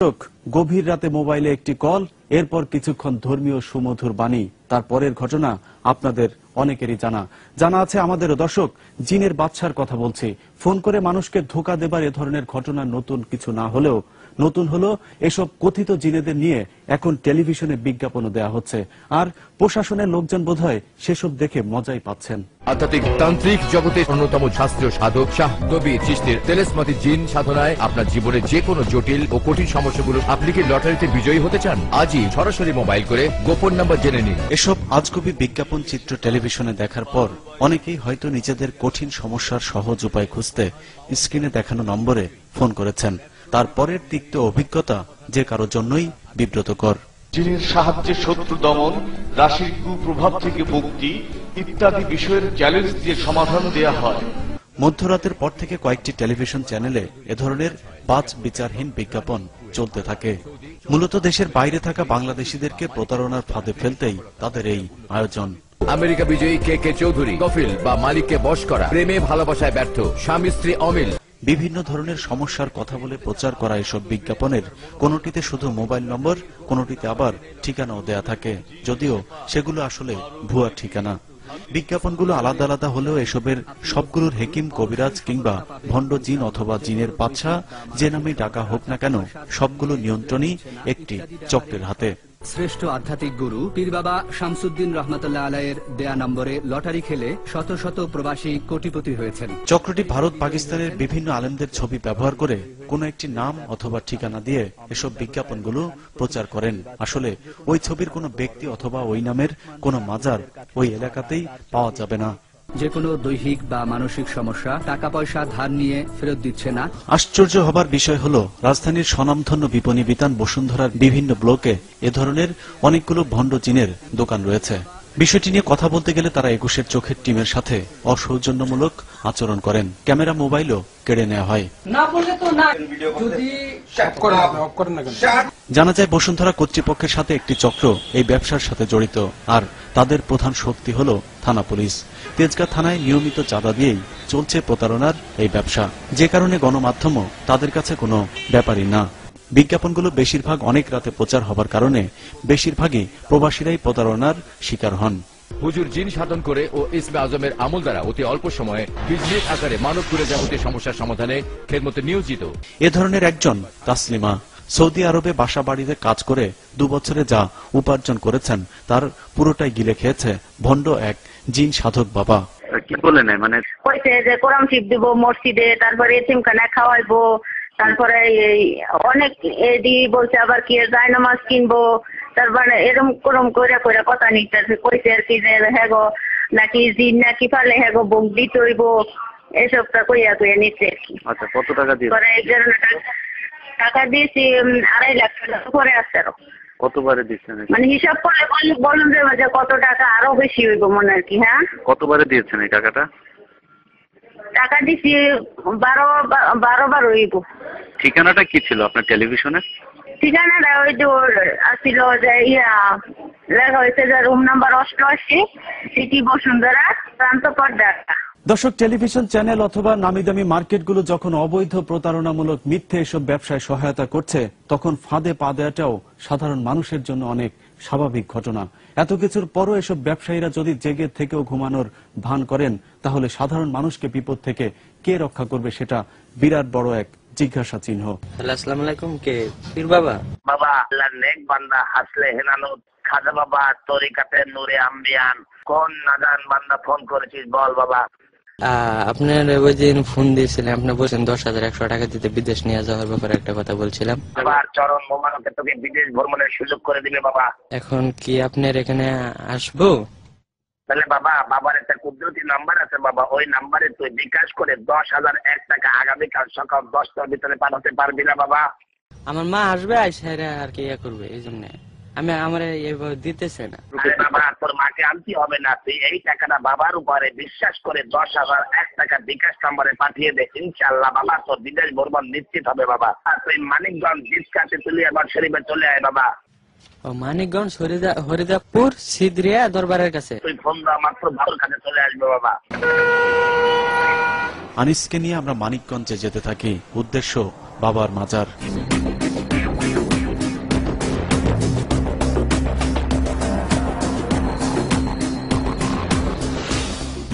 দর্শক, গভীর রাতে মোবাইলে একটি কল, এরপর কিছুক্ষণ ধর্মীয় সুমধুর বাণী, তার পরের ঘটনা আপনাদের অনেকেরই জানা। জানা আছে আমাদেরও। দর্শক, জিনের বাচ্চার কথা বলছি। ফোন করে মানুষকে ধোকা দেবার এ ধরনের ঘটনা নতুন কিছু না হলেও নতুন হলো এসব কথিত জিনেদের নিয়ে এখন টেলিভিশনে বিজ্ঞাপনও দেয়া হচ্ছে। আর প্রশাসনের লোকজন বোধহয় সেসব দেখে মজাই পাচ্ছেন। আধ্যাত্মিক তান্ত্রিক জগতের অন্যতম শাস্ত্রীয় সাধক শাহ কবির চিস্তির তেলেসমাতি জিন সাধনায় আপনার জীবনের যে কোনো জটিল ও কঠিন সমস্যাগুলো আপনি কি লটারিতে বিজয়ী হতে চান? আজই সরাসরি মোবাইল করে গোপন নাম্বার জেনে নিন। এসব আজকবি বিজ্ঞাপন চিত্র টেলিভিশনে দেখার পর অনেকেই হয়তো নিজেদের কঠিন সমস্যার সহজ উপায় খুঁজতে স্ক্রিনে দেখানো নম্বরে ফোন করেছেন। তারপরের তিক্ত অভিজ্ঞতা যে কারও জন্যই বিব্রতকর। জিনের সাহায্যে শত্রু দমন রাশির কুপ্রভাব থেকে মুক্তি ইত্যাদি বিষয়ের চ্যালেঞ্জ দিয়ে সমাধান দেয়া হয়। মধ্যরাতের পর থেকে কয়েকটি টেলিভিশন চ্যানেলে এ ধরনের বাজ বিচারহীন বিজ্ঞাপন চলতে থাকে। মূলত দেশের বাইরে থাকা বাংলাদেশিদেরকে প্রতারণার ফাঁদে ফেলতেই তাদের এই আয়োজন। আমেরিকা বিজয়ী কে কে চৌধুরী কফিল বা মালিককে বশ করা প্রেমে ভালোবাসায় ব্যর্থ স্বামী স্ত্রী অমিল বিভিন্ন ধরনের সমস্যার কথা বলে প্রচার করা এসব বিজ্ঞাপনের কোনোটিতে শুধু মোবাইল নম্বর, কোনোটিতে আবার ঠিকানাও দেয়া থাকে। যদিও সেগুলো আসলে ভুয়া ঠিকানা। বিজ্ঞাপনগুলো আলাদা আলাদা হলেও এসবের সবগুলোর হেকিম কবিরাজ কিংবা ভণ্ড জিন অথবা জিনের বাদশা যে নামে ডাকা হোক না কেন, সবগুলো নিয়ন্ত্রণই একটি চক্রের হাতে। শ্রেষ্ঠ আধ্যাত্মিক গুরু পীর বাবা শামসুদ্দিন রহমতুল্লাহ আলাইয়ের দেয়া নম্বরে লটারি খেলে শত শত প্রবাসী কোটিপতি হয়েছেন। চক্রটি ভারত পাকিস্তানের বিভিন্ন আলেমদের ছবি ব্যবহার করে কোনো একটি নাম অথবা ঠিকানা দিয়ে এসব বিজ্ঞাপনগুলো প্রচার করেন। আসলে ওই ছবির কোনো ব্যক্তি অথবা ওই নামের কোনো মাজার ওই এলাকাতেই পাওয়া যাবে না। যে কোনো দৈহিক বা মানসিক সমস্যা টাকা পয়সা ধার নিয়ে ফেরত দিচ্ছে না। আশ্চর্য হবার বিষয় হলো রাজধানীর স্বনামধন্য বিপণী বিতান বসুন্ধরার বিভিন্ন ব্লকে এ ধরনের অনেকগুলো ভণ্ড চীনের দোকান রয়েছে। বিষয়টি নিয়ে কথা বলতে গেলে তারা একুশের চোখের টিমের সাথে অসৌজন্যমূলক আচরণ করেন। ক্যামেরা মোবাইলও কেড়ে নেওয়া হয়। না বললে তো না। যদি জানা যায় বসুন্ধরা কর্তৃপক্ষের সাথে একটি চক্র এই ব্যবসার সাথে জড়িত। আর তাদের প্রধান শক্তি হল থানা পুলিশ। তেজগাঁ থানায় নিয়মিত চাঁদা দিয়েই চলছে প্রতারণার এই ব্যবসা। যে কারণে গণমাধ্যমও তাদের কাছে কোনো ব্যাপারই না। বিজ্ঞাপনগুলো বেশিরভাগ অনেক রাতে প্রচার হবার কারণে বেশিরভাগই প্রবাসীরাই প্রতারণার শিকার হন। হুজুর জিন সাধন করে ও ইসমে আজমের আমল দ্বারা অতি অল্প সময়ে বিজনেস আকারে মানব করে যাবতীয় সমস্যার সমাধানে খেদমতে নিয়োজিত। এ ধরনের একজন তাসলিমা সৌদি আরবে বাসা বাড়িতে কাজ করে দু বছরে যা উপার্জন করেছেন তার পুরোটাই গিলে খেয়েছে ভণ্ড এক জিন সাধক বাবা। কি বলে নেয় মানে কইছে যে কোরআন শিব দিব মসজিদে তারপরে এতিমখানা খাওয়াইবো তারপরে এই অনেক এদি বলছে আবার কি যায় নামাজ কিনবো তারপরে এরম করম কইরা কইরা কথা নিতেছে। কইছে আর কি যে হ্যাঁ গো নাকি জিন নাকি পালে হ্যাঁ গো বুক দিতে হইব। এসবটা কইয়া কইয়া নিচ্ছে আর কি। আচ্ছা কত টাকা দিয়ে পরে টাকা- টাকা দিয়েছি আড়াই লাখ টাকা। পরে আসছে আরও। কতবারে দিচ্ছেন মানে হিসাব করলে বলুন যে যে কত টাকা? আরও বেশি হইব মনে আর কি হ্যাঁ? কতবারে দিয়েছেন এই টাকাটা? টাকা দিছি বারো বারো বার হইব। ঠিকানাটা কি ছিল আপনার টেলিভিশনে ঠিকানাটা ওই যে ওর আসছিল যে ইয়া লেখা হয়েছে যে রুম নাম্বার অষ্টআশি সিটি বসুন্ধরা প্রান্ত পর্দা দর্শক টেলিভিশন চ্যানেল অথবা নামি দামি মার্কেটগুলো যখন অবৈধ প্রতারণামূলক মিথ্যে এসব ব্যবসায় সহায়তা করছে তখন ফাঁদে পা দেওয়াটাও সাধারণ মানুষের জন্য অনেক স্বাভাবিক ঘটনা। এত কিছুর পরও এসব ব্যবসায়ীরা যদি জেগে থেকেও ঘুমানোর ভান করেন তাহলে সাধারণ মানুষকে বিপদ থেকে কে রক্ষা করবে সেটা বিরাট বড় এক জিজ্ঞাসা চিহ্ন। হ্যালো আসসালামু আলাইকুম। কে? পীর বাবা? বাবা আল্লাহর নেক বান্দা হাসলে হেনানো খাজা বাবা তরিকাতে নূরে আম্বিয়ান। কোন নাদান বান্দা ফোন করেছিস বল বাবা? আপনার ওই দিন ফোন দিয়েছিলেন আপনি বলছেন দশ হাজার একশো টাকা দিতে বিদেশ নিয়ে যাওয়ার ব্যাপারে একটা কথা বলছিলাম। আবার চরণ মোবারকে তোকে বিদেশ ভ্রমণের সুযোগ করে দিবে বাবা। এখন কি আপনার এখানে আসব? তাহলে বাবা বাবার একটা কুদরতি নাম্বার আছে বাবা। ওই নাম্বারে তুই বিকাশ করে দশ হাজার এক টাকা আগামীকাল সকাল দশটার ভিতরে পাঠাতে পারবি না বাবা। আমার মা আসবে আইসাইরা আর কি ইয়ে করবে এই জন্য। আমি আমার এইভাবে দিতেছে না। বাবা তোর মাকে আনতে হবে না তুই এই টাকাটা বাবার উপরে বিশ্বাস করে দশ হাজার এক টাকা বিকাশ নাম্বারে পাঠিয়ে দে। ইনশাল্লাহ বাবা তোর বিদেশ ভ্রমণ নিশ্চিত হবে বাবা। আর তুই মানিকগঞ্জ তুলি আবার শরীফে চলে আয় বাবা। ও মানিকগঞ্জ হরিদা হরিদাপুর সিদ্রিয়া দরবারের কাছে। তুই ফোন দেওয়া মাত্র বাবুর কাছে চলে আসবে বাবা। আনিসকে নিয়ে আমরা মানিকগঞ্জে যেতে থাকি। উদ্দেশ্য বাবার মাজার।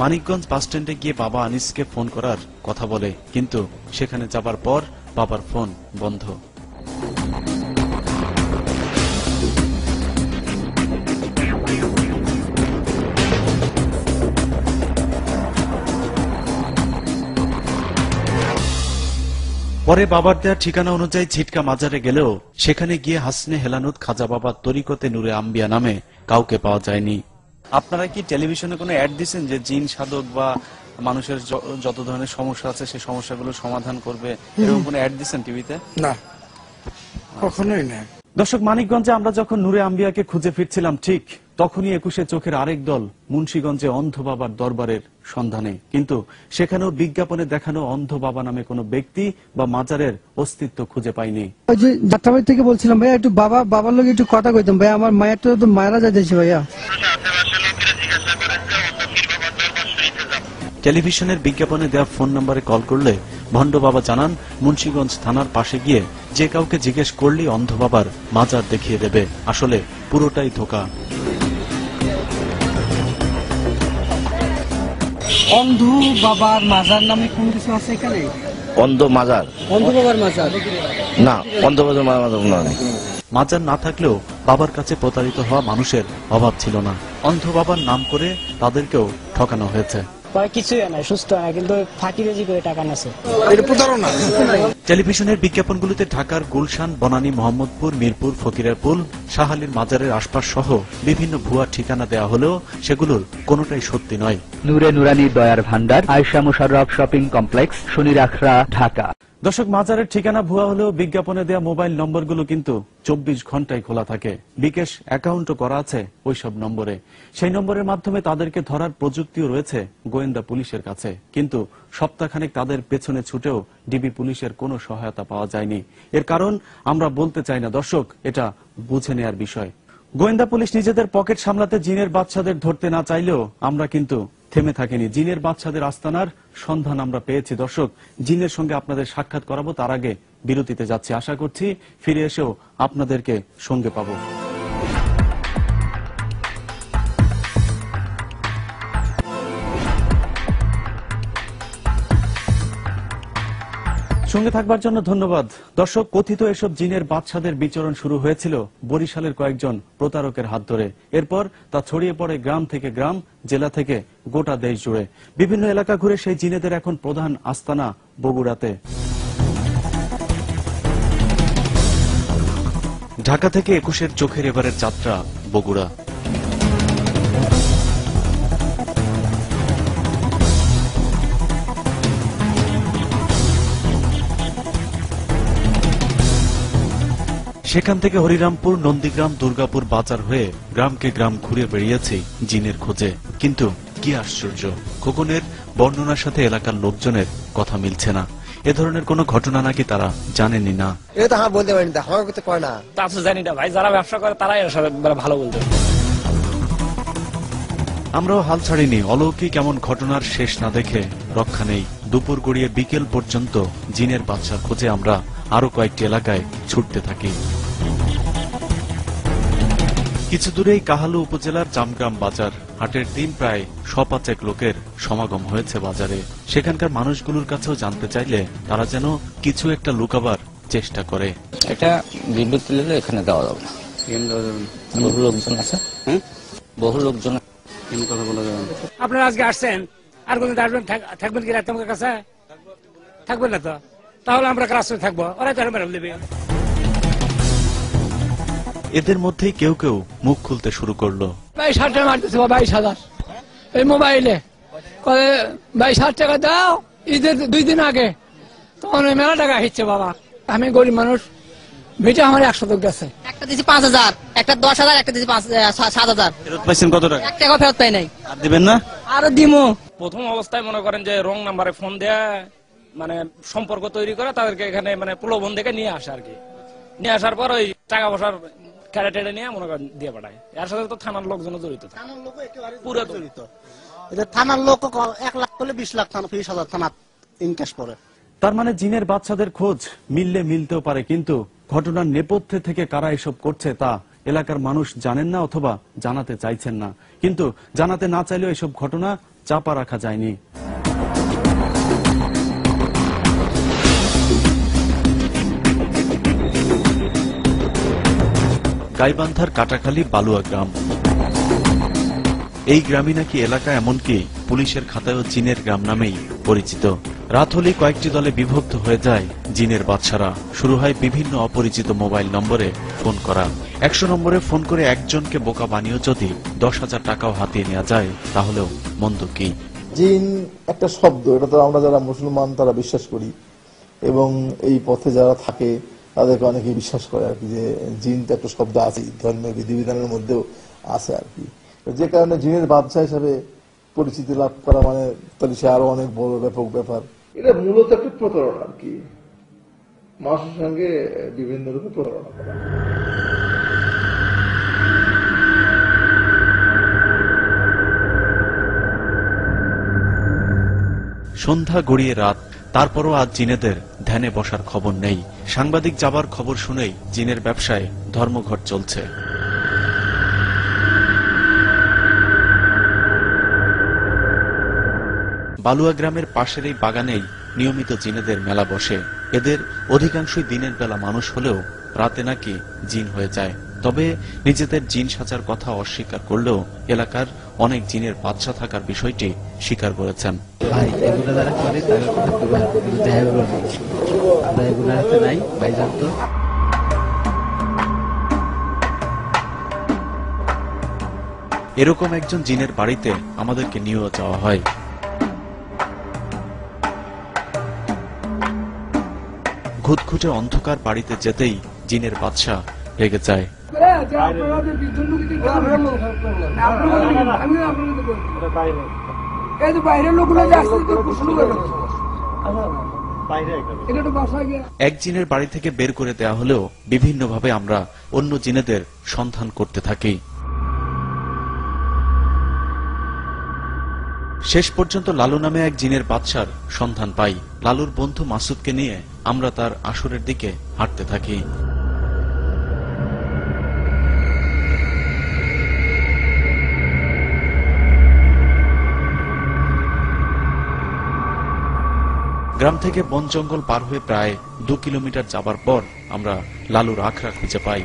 মানিকগঞ্জ বাসস্ট্যান্ডে গিয়ে বাবা আনিসকে ফোন করার কথা বলে, কিন্তু সেখানে যাবার পর বাবার ফোন বন্ধ। পরে বাবার দেওয়া ঠিকানা অনুযায়ী ছিটকা মাজারে গেলেও সেখানে গিয়ে হাসনে হেলানুদ খাজা বাবার তরিকতে নূরে আম্বিয়া নামে কাউকে পাওয়া যায়নি। আপনারা কি টেলিভিশনে কোনো অ্যাড দিচ্ছেন যে জিন সাধক বা মানুষের যত ধরনের সমস্যা আছে সেই সমস্যাগুলো সমাধান করবে? এরকম কোনো অ্যাড দিচ্ছেন টিভিতে? না। কখনোই না। দর্শক মানিকগঞ্জে আমরা যখন নূরে আম্বিয়াকে খুঁজে ফিরছিলাম ঠিক তখনই একুশে চোখের আরেক দল মুন্সীগঞ্জে অন্ধ বাবার দরবারের সন্ধানে। কিন্তু সেখানেও বিজ্ঞাপনে দেখানো অন্ধ বাবা নামে কোনো ব্যক্তি বা মাজারের অস্তিত্ব খুঁজে পাইনি ওই যে যাত্রাবাড়ি থেকে বলছিলাম ভাইয়া একটু বাবা বাবার লোক একটু কথা কইতাম ভাইয়া আমার মায়ের তো তো মায়েরা যাইতেছে ভাইয়া। টেলিভিশনের বিজ্ঞাপনে দেওয়া ফোন নম্বরে কল করলে ভণ্ড বাবা জানান মুন্সীগঞ্জ থানার পাশে গিয়ে যে কাউকে জিজ্ঞেস করলেই অন্ধ বাবার মাজার দেখিয়ে দেবে। আসলে পুরোটাই ধোকা। অন্ধ বাবার মাজার নামে কোন কিছু আছে এখানে? অন্ধ মাজার? অন্ধ বাবার মাজার। না অন্ধ মাজার মাজার না মাজার না থাকলেও বাবার কাছে প্রতারিত হওয়া মানুষের অভাব ছিল না। অন্ধ বাবার নাম করে তাদেরকেও ঠকানো হয়েছে। পরে কিছুই হয় না সুস্থ হয় না কিন্তু ফাঁকিবাজি করে টাকা নেছে এটা প্রতারণা? টেলিভিশনের বিজ্ঞাপনগুলোতে ঢাকার গুলশান বনানী মোহাম্মদপুর মিরপুর ফকিরারপুল শাহালির মাজারের আশপাশ সহ বিভিন্ন ভুয়া ঠিকানা দেওয়া হলেও সেগুলোর কোনোটাই সত্যি নয়। নূরে নুরানি দয়ার ভান্ডার আয়শা মুশারফ শপিং কমপ্লেক্স শনিরাখরা ঢাকা। দর্শক, মাজারের ঠিকানা ভুয়া হলেও বিজ্ঞাপনে দেওয়া মোবাইল নম্বরগুলো কিন্তু চব্বিশ ঘন্টায় খোলা থাকে। বিকেশ অ্যাকাউন্টও করা আছে ওইসব নম্বরে। সেই নম্বরের মাধ্যমে তাদেরকে ধরার প্রযুক্তিও রয়েছে গোয়েন্দা পুলিশের কাছে। কিন্তু সপ্তাহখানেক তাদের পেছনে ছুটেও ডিবি পুলিশের কোনো সহায়তা পাওয়া যায়নি। এর কারণ আমরা বলতে চাই না। দর্শক, এটা বুঝে নেয়ার বিষয়। গোয়েন্দা পুলিশ নিজেদের পকেট সামলাতে জিনের বাচ্চাদের ধরতে না চাইলেও আমরা কিন্তু থেমে থাকেনি। জিনের বাচ্চাদের আস্তানার সন্ধান আমরা পেয়েছি। দর্শক, জিনের সঙ্গে আপনাদের সাক্ষাৎ করাবো, তার আগে বিরতিতে যাচ্ছি। আশা করছি ফিরে এসেও আপনাদেরকে সঙ্গে পাবো। সঙ্গে থাকবার জন্য ধন্যবাদ। দর্শক, কথিত এসব জিনের বাচ্চাদের বিচরণ শুরু হয়েছিল বরিশালের কয়েকজন প্রতারকের হাত ধরে। এরপর তা ছড়িয়ে পড়ে গ্রাম থেকে গ্রাম, জেলা থেকে গোটা দেশ জুড়ে। বিভিন্ন এলাকা ঘুরে সেই জিনেদের এখন প্রধান আস্তানা বগুড়াতে। ঢাকা থেকে একুশের চোখের এবারের যাত্রা বগুড়া। সেখান থেকে হরিরামপুর নন্দীগ্রাম দুর্গাপুর বাজার হয়ে গ্রামকে গ্রাম ঘুরে বেরিয়েছে জিনের খোঁজে। কিন্তু কি আশ্চর্য খোকনের বর্ণনার সাথে এলাকার লোকজনের কথা মিলছে না। এ ধরনের কোনো ঘটনা নাকি তারা জানেনই না। এটা তো আমার বলতে পারিনি আমার তো কয় না। তা তো জানি না ভাই যারা ব্যবসা করে তারাই সাথে ভালো বলতে আমরাও হাল ছাড়িনি অলৌকিক এমন ঘটনার শেষ না দেখে রক্ষা নেই। দুপুর গড়িয়ে বিকেল পর্যন্ত জিনের বাচ্চার খোঁজে আমরা আরও কয়েকটি এলাকায় ছুটতে থাকি। কিছু দূরেই কাহালু উপজেলার জামগ্রাম বাজার। হাটের দিন প্রায় সপাচেক লোকের সমাগম হয়েছে বাজারে। সেখানকার মানুষগুলোর কাছেও জানতে চাইলে তারা যেন কিছু একটা লুকাবার চেষ্টা করে। এটা বিদ্যুৎ তুলে এখানে দেওয়া যাবে না। বহু লোকজন আছে। বহু লোকজন আপনারা আজকে আসছেন আর কোনদিন আসবেন থাকবেন কি রাত কাছে? থাকবেন না তো? তাহলে আমরা ক্লাসে থাকব? ওরা তো মেরে দেবে এদের মধ্যে কেউ কেউ মুখ খুলতে শুরু করল। বাইশ হাজার টাকা মারতেছে বাইশ হাজার। এই মোবাইলে। বাইশ হাজার টাকা দাও ঈদের দুই দিন আগে। তখন মেলা টাকা হিচ্ছে বাবা। আমি গরিব মানুষ ভিটা আমার একশো লোক গেছে একটা দিছি পাঁচ হাজার একটা দশ হাজার একটা দিছি সাত হাজার। ফেরত পাইছেন কত টাকা? এক টাকা ফেরত পাই নাই। আর দিবেন না? আরও দিমু। প্রথম অবস্থায় মনে করেন যে রং নাম্বারে ফোন দেয়া মানে সম্পর্ক তৈরি করে তাদেরকে এখানে মানে প্রলোভন দেখে নিয়ে আসে আর কি। নিয়ে আসার পর ওই টাকা পয়সার টেটে নিয়ে মনে করেন দিয়ে পাঠায় এর সাথে তো থানার লোকজন জড়িত থাকে। পুরো জড়িত। এটা থানার লোক এক লাখ করলে বিশ লাখ থানা বিশ হাজার থানা ইনকেশ করে। তার মানে জিনের বাচ্চাদের খোঁজ মিললে মিলতেও পারে কিন্তু ঘটনার নেপথ্যে থেকে কারা এসব করছে তা এলাকার মানুষ জানেন না অথবা জানাতে চাইছেন না। কিন্তু জানাতে না চাইলেও এসব ঘটনা চাপা রাখা যায়নি। গাইবান্ধার কাটাখালী বালুয়া গ্রাম। এই গ্রামই নাকি এলাকা এমনকি পুলিশের খাতায়ও জিনের গ্রাম নামেই পরিচিত। রাত হলে কয়েকটি দলে বিভক্ত হয়ে যায় জিনের বাচ্চারা শুরু হয় বিভিন্ন অপরিচিত মোবাইল নম্বরে ফোন করা। একশো নম্বরে ফোন করে একজনকে বোকা বানিয়েও যদি দশ হাজার টাকাও হাতিয়ে নেওয়া যায়, তাহলেও মন্দ কি? জিন একটা শব্দ, এটা তো আমরা যারা মুসলমান তারা বিশ্বাস করি। এবং এই পথে যারা থাকে তাদেরকে অনেকে বিশ্বাস করে আর কি যে জিন তো একটা শব্দ আছে ধর্মীয় বিধিবিধানের মধ্যেও আছে আর কি। যে কারণে জিনের বাদশা হিসাবে পরিচিতি লাভ করা মানে তাহলে সে আরও অনেক বড় ব্যাপক ব্যাপার। এটা মূলত একটা প্রতারণা আর কি। মানুষের সঙ্গে বিভিন্ন রূপে প্রতারণা করা। সন্ধ্যা গড়িয়ে রাত তারপরও আজ জিনেদের ধ্যানে বসার খবর নেই। সাংবাদিক যাবার খবর শুনেই জিনের ব্যবসায় ধর্মঘট চলছে। বালুয়া গ্রামের পাশের এই বাগানেই নিয়মিত জিনেদের মেলা বসে। এদের অধিকাংশই দিনের বেলা মানুষ হলেও রাতে নাকি জিন হয়ে যায়। তবে নিজেদের জিন সাজার কথা অস্বীকার করলেও এলাকার অনেক জিনের বাচ্চা থাকার বিষয়টি স্বীকার করেছেন। জানতো এরকম একজন জিনের বাড়িতে আমাদেরকে নিয়েও যাওয়া হয়। ঘুটঘুটে অন্ধকার বাড়িতে যেতেই জিনের বাদশা রেগে যায়। বাইরের লোকগুলো যে আসছে তো শুরু করে এটা তো বাসায় গিয়ে এক জিনের বাড়ি থেকে বের করে দেয়া হলেও বিভিন্নভাবে আমরা অন্য জিনেদের সন্ধান করতে থাকি। শেষ পর্যন্ত লালু নামে এক জিনের বাদশার সন্ধান পাই। লালুর বন্ধু মাসুদকে নিয়ে আমরা তার আসরের দিকে হাঁটতে থাকি। গ্রাম থেকে বন জঙ্গল পার হয়ে প্রায় দু কিলোমিটার যাবার পর আমরা লালুর আখড়া খুঁজে পাই।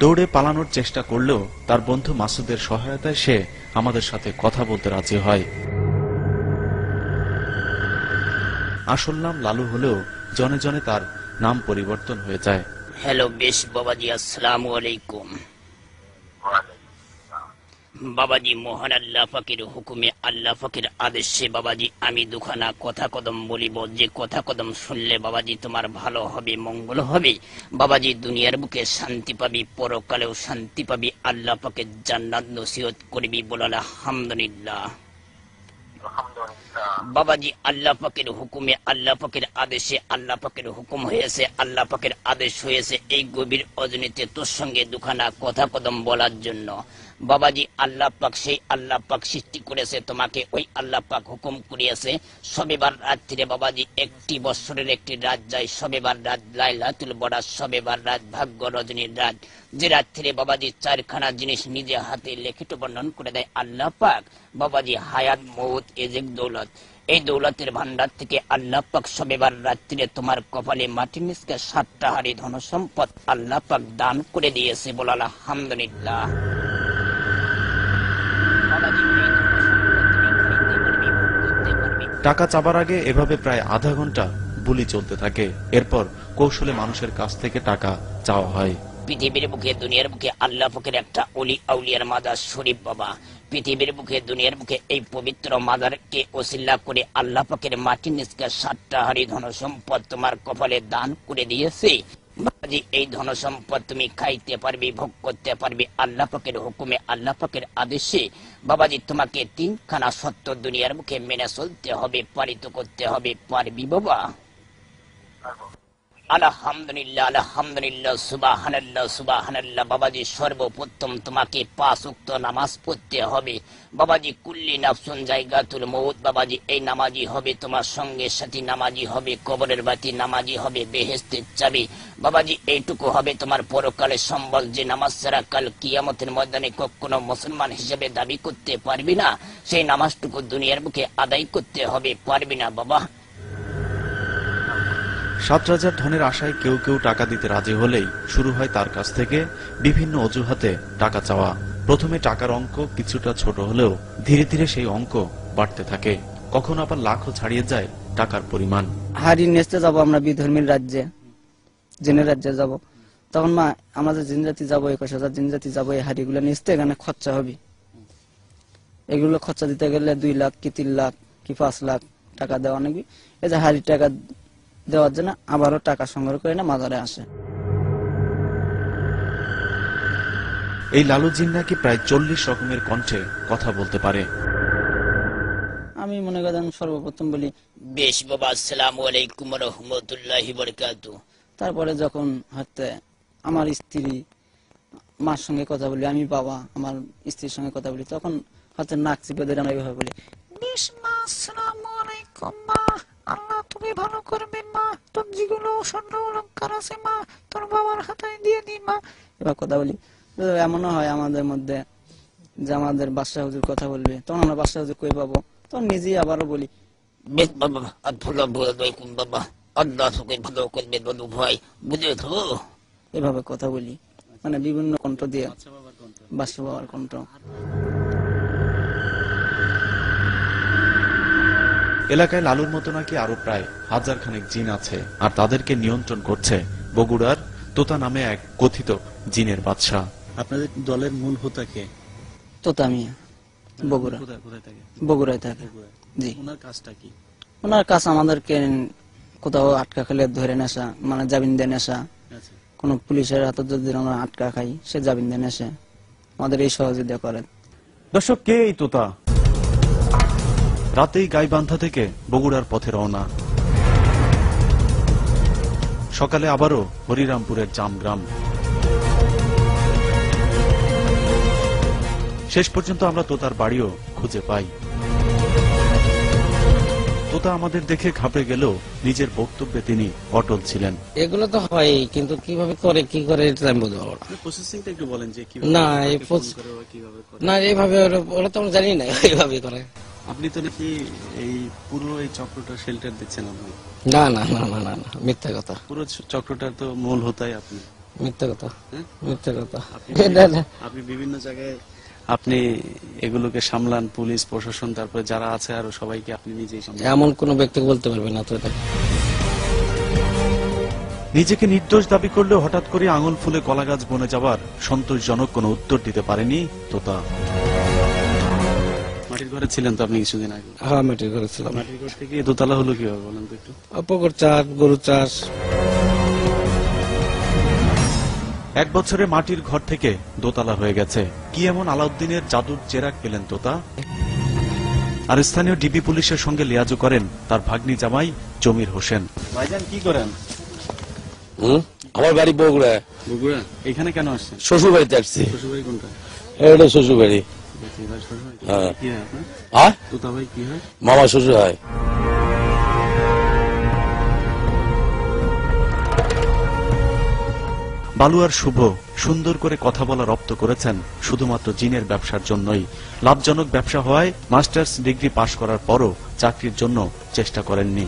দৌড়ে পালানোর চেষ্টা করলেও তার বন্ধু মাসুদের সহায়তায় সে আমাদের সাথে কথা বলতে রাজি হয়। আসল নাম লালু হলেও জনে জনে তার নাম পরিবর্তন হয়ে যায়। হ্যালো বেশ বাবাজি আসসালামু আলাইকুম। বাবাজি মহান আল্লাহ ফাকির হুকুমে আল্লাহ ফাকির আদেশে বাবাজি আমি দুখানা কথা কদম বলিব। যে কথা কদম শুনলে বাবাজি তোমার ভালো হবে মঙ্গল হবে। বাবাজি দুনিয়ার বুকে শান্তি পাবি পরকালেও শান্তি পাবি। আল্লাহ পাকে জান্নাত নসিহত করবি বলাল আলহামদুলিল্লাহ। আল্লাহ পাকের হুকুমে, আল্লাহ পাকের আদেশে, আল্লাহ পাকের হুকুম হয়েছে, আল্লাহ পাকের আদেশ হয়েছে এই গভীর অজনীতে তোর সঙ্গে দুখানা কথা কদম বলার জন্য। বাবাজি আল্লাহ পাক সেই আল্লাহ পাক সৃষ্টি করেছে, তোমাকে ওই আল্লাহ পাক হুকুম সবেবার রাত্রিরে বাবাজি একটি বছরের একটি রাত যায়, সবেবার রাত লাইলাতুল বরাত সবেবার রাত ভাগ্য রজনীর রাত। যে রাত্রিরে বাবাজি চারখানা জিনিস নিজে হাতে লেখিত বর্ণন করে দেয় আল্লাহ পাক, বাবাজি হায়াত, মৌত, এজেক, দৌলত। এই দৌলতের ভান্ডার থেকে আল্লাহ পাক সবেবার রাত্রিরে তোমার কপালে মাটির নিচকে সাতটা হারি ধন সম্পদ আল্লাহ পাক দান করে দিয়েছে বলে আলহামদুলিল্লাহ। টাকা চাবার আগে এভাবে প্রায় আধা ঘণ্টা বুলি চলতে থাকে। এরপর কৌশলে মানুষের কাছ থেকে টাকা চাওয়া হয়। পৃথিবীর বুকে দুনিয়ার বুকে আল্লাহ পাকের একটা অলি আউলিয়ার মাদার শরীফ বাবা। পৃথিবীর বুকে, দুনিয়ার বুকে এই পবিত্র মাদারকে ওসিল্লা করে আল্লাহ পাকের মাটির নিচকে সাতটা হারি ধন সম্পদ তোমার কপালে দান করে দিয়েছে। বাবাজি, এই ধন সম্পদ তুমি খাইতে পারবি, ভোগ করতে পারবি, আল্লাহ পাকের হুকুমে, আল্লাহ পাকের আদেশে। বাবাজি, তোমাকে তিনখানা সত্য দুনিয়ার মুখে মেনে চলতে হবে পালিত করতে হবে, পারবি বাবা। আলহামদুলিল্লাহ আলহামদুলিল্লাহ, সুবাহানাল্লাহ সুবাহানাল্লাহ, বাবাজি সর্বপ্রথম তোমাকে পাঁচ উক্ত নামাজ পড়তে হবে। বাবাজি কুল্লি নাফসুন জায়গাতুল মৌত বাবাজি এই নামাজি হবে তোমার সঙ্গে, সাথী নামাজি হবে, কবরের বাতি নামাজি হবে বেহেস্তের চাবি। বাবাজি এইটুকু হবে তোমার পরকালের সম্বল, যে নামাজ ছাড়া কাল কিয়ামতের ময়দানে কখনো মুসলমান হিসেবে দাবি করতে পারবি না, সেই নামাজটুকু দুনিয়ার বুকে আদায় করতে হবে, পারবি না বাবা। সাত রাজার ধনের আশায় কেউ কেউ টাকা দিতে রাজি হলেই শুরু হয় তার কাছ থেকে বিভিন্ন অজুহাতে টাকা চাওয়া। প্রথমে টাকার অঙ্ক কিছুটা ছোট হলেও ধীরে ধীরে সেই অঙ্ক বাড়তে থাকে। কখনো আবার লাখও ছাড়িয়ে যায় টাকার পরিমাণ। হাড়ি নেচতে যাব আমরা বিধর্মীর রাজ্যে। জিনের রাজ্যে যাব। তখন মা আমাদের জিন জাতি যাব একুশ হাজার জিন জাতি যাব, এই হাড়িগুলো নিচতে এখানে খরচা হবে। এগুলো খরচা দিতে গেলে দুই লাখ কি তিন লাখ কি পাঁচ লাখ টাকা দেওয়া নাকি? এই যে হাড়ি টাকা দেওয়ার জন্য আবারও টাকা সংগ্রহ করে না মাজারে আসে। এই লালু জিন নাকি প্রায় চল্লিশ রকমের কণ্ঠে কথা বলতে পারে? আমি মনে করেন সর্বপ্রথম বলি বেশ বাবা আসসালামু আলাইকুম রহমতুল্লাহি বরকাতু তারপরে যখন হচ্ছে আমার স্ত্রী মার সঙ্গে কথা বলি আমি বাবা আমার স্ত্রীর সঙ্গে কথা বলি তখন হচ্ছে নাক চিপে ধরে আমরা এইভাবে বলি আল্লাহ তুমি ভালো করবে মা। তোর যেগুলো স্বর্ণ অলঙ্কার আছে মা তোর বাবার হাতায় দিয়ে দি মা। এবার কথা বলি। এমনও হয় আমাদের মধ্যে যে আমাদের বাদশাহ হুজুর কথা বলবে। তখন আমরা বাদশাহ হুজুর কই পাবো? তখন নিজেই আবারও বলি বেশ বাবা আর ভালো বলবেন বাবা। আল্লাহ তোকে ভালো করবে বলু ভাই বুঝে তো? এভাবে কথা বলি। মানে বিভিন্ন কণ্ঠ দিয়ে বাদশাহ বাবার কণ্ঠ। এলাকায় লালুর মতো নাকি আরও প্রায় হাজার খানেক জিন আছে আর তাদেরকে নিয়ন্ত্রণ করছে বগুড়ার তোতা নামে এক কথিত জিনের বাদশাহ। আপনাদের দলের মূল হোতা কে? তোতা মিয়া বগুড়া। কোথায় কোথায় থাকে? বগুড়ায় থাকে জি। ওনার কাজটা কি? ওনার কাছে আমাদেরকে কোথাও আটকা খেলে ধরে নেশা মানে জামিন দিয়ে নেশা। আচ্ছা। কোনো পুলিশের হাতে যদি আমরা আটকা খাই সে জামিন দিয়ে নেশে। আমাদের এই সহযোগিতা করেন দর্শক কে এই তোতা? রাতেই গাইবান্ধা থেকে বগুড়ার পথে রওনা। সকালে আবারও হরিরামপুরের জামগ্রাম। শেষ পর্যন্ত আমরা তোতার বাড়িও খুঁজে পাই। তোতা আমাদের দেখে ঘাবড়ে গেলেও নিজের বক্তব্যে তিনি অটল ছিলেন। এগুলো তো হয় কিন্তু কীভাবে করে কি করে এটা আমি পারব প্রসেসিংটা একটু বলেন যে না এই না এইভাবে ওরা- ওরা তো আমরা জানি না এইভাবে করে। আপনি তো নাকি এই পুরো এই চক্রটা শেল্টার দিচ্ছেন আপনি। না না না না না না মিথ্যা কথা। পুরো তো মূল হোতাই আপনি। মিথ্যা কথা হ্যাঁ? মিথ্যা কথা। আপনি না, না। আপনি বিভিন্ন জায়গায় আপনি এগুলোকে সামলান পুলিশ প্রশাসন তারপরে যারা আছে আর সবাইকে আপনি নিজেই সামলান। এমন কোন ব্যক্তি বলতে পারবে না তো এটা। নিজেকে নির্দোষ দাবি করলেও হঠাৎ করে আঙুল ফুলে কলা গাছ বনে যাবার সন্তোষজনক কোনো উত্তর দিতে পারেনি তোতা। ঘরে ছিলেন তো আপনি কিছুদিন আগে? হ্যাঁ মেটির করেছিলাম মাটির ঘর থেকে দোতলা হলো কীভাবে বলেন তো একটু? পুকুর চাষ গরু চাষ। এক বছরে মাটির ঘর থেকে দোতলা হয়ে গেছে। কি এমন আলাউদ্দিনের জাদুর চেরাক পেলেন তোতা? আর স্থানীয় ডিবি পুলিশের সঙ্গে লিয়াজু করেন তার ভাগ্নি জামাই জমির হোসেন। ভাইজান কি করেন? আমার বাড়ি বগুড়া বগুড়া? এখানে কেন আসছেন? শ্বশুর বাড়িতে আসছি। শ্বশুরবাড়ি কোনটা? এটা শ্বশুর বাড়ি হ্যাঁ। কি আপনার? তোতা ভাই কি হয়? মামা শ্বশুর হয়। বালুয়ার শুভ সুন্দর করে কথা বলা রপ্ত করেছেন শুধুমাত্র জিনের ব্যবসার জন্যই। লাভজনক ব্যবসা হওয়ায় মাস্টার্স ডিগ্রি পাশ করার পরও চাকরির জন্য চেষ্টা করেননি।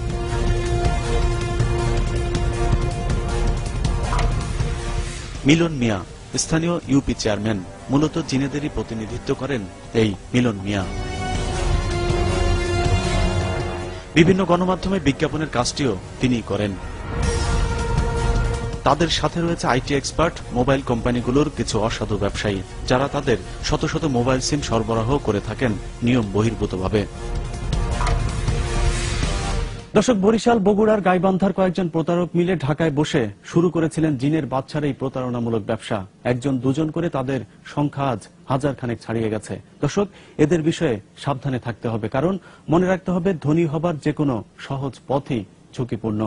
মিলন মিয়া স্থানীয় ইউপি চেয়ারম্যান। মূলত জিনেদেরই প্রতিনিধিত্ব করেন এই মিলন মিয়া। বিভিন্ন গণমাধ্যমে বিজ্ঞাপনের কাজটিও তিনি করেন। তাদের সাথে রয়েছে আইটি এক্সপার্ট, মোবাইল কোম্পানিগুলোর কিছু অসাধু ব্যবসায়ী, যারা তাদের শত শত মোবাইল সিম সরবরাহ করে থাকেন নিয়ম বহির্ভূতভাবে। দর্শক, বরিশাল, বগুড়ার গাইবান্ধার কয়েকজন প্রতারক মিলে ঢাকায় বসে শুরু করেছিলেন জিনের বাচ্চার এই প্রতারণামূলক ব্যবসা। একজন দুজন করে তাদের সংখ্যা আজ হাজার খানেক ছাড়িয়ে গেছে। দর্শক, এদের বিষয়ে সাবধানে থাকতে হবে, কারণ মনে রাখতে হবে ধনী হবার যে কোনো সহজ পথই ঝুঁকিপূর্ণ।